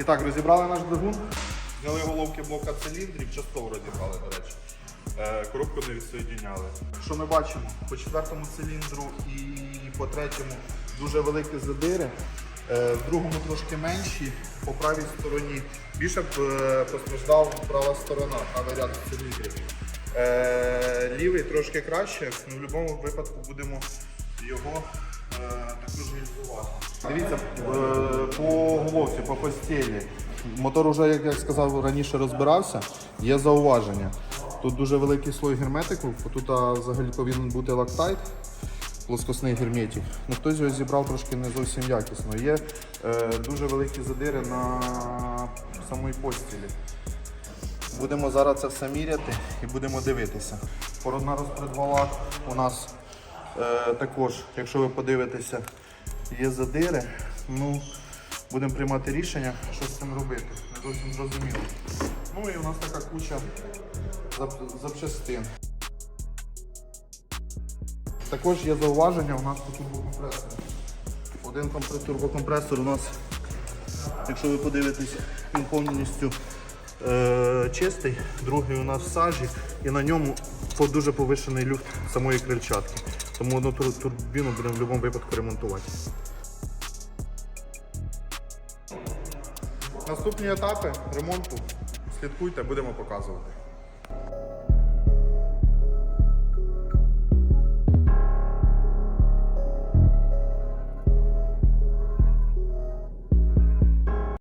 І так, розібрали наш двигун, зняли головки блока циліндрів, частково розібрали, до речі. Е, Коробку не відсоєдіняли. Що ми бачимо? По четвертому циліндру і по третьому дуже великі задири. Е, В другому трошки менші, по правій стороні. Більше б постраждав права сторона, правий ряд циліндрів. Е, Лівий трошки краще, але в будь-якому випадку будемо його також. Дивіться, е, по головці, по постелі. Мотор вже, як я сказав, раніше розбирався. Є зауваження. Тут дуже великий слой герметику, тут взагалі повинен бути лактайт, плоскосний герметик. Ну, хтось його зібрав трошки не зовсім якісно. Є е, дуже великі задири на самій постілі. Будемо зараз це все міряти і будемо дивитися. Породна розпредвала у нас е, також, якщо ви подивитеся, є задири. Ну, будемо приймати рішення, що з цим робити. Не зовсім зрозуміло. Ну і у нас така куча зап- запчастин. Також є зауваження у нас по турбокомпресору. Один компресор, турбокомпресор у нас, якщо ви подивитесь, він повністю е, чистий, другий у нас в сажі, і на ньому дуже повишений люфт самої крильчатки. Тому одну тур- турбіну будемо в будь-якому випадку ремонтувати. Наступні етапи ремонту слідкуйте, будемо показувати.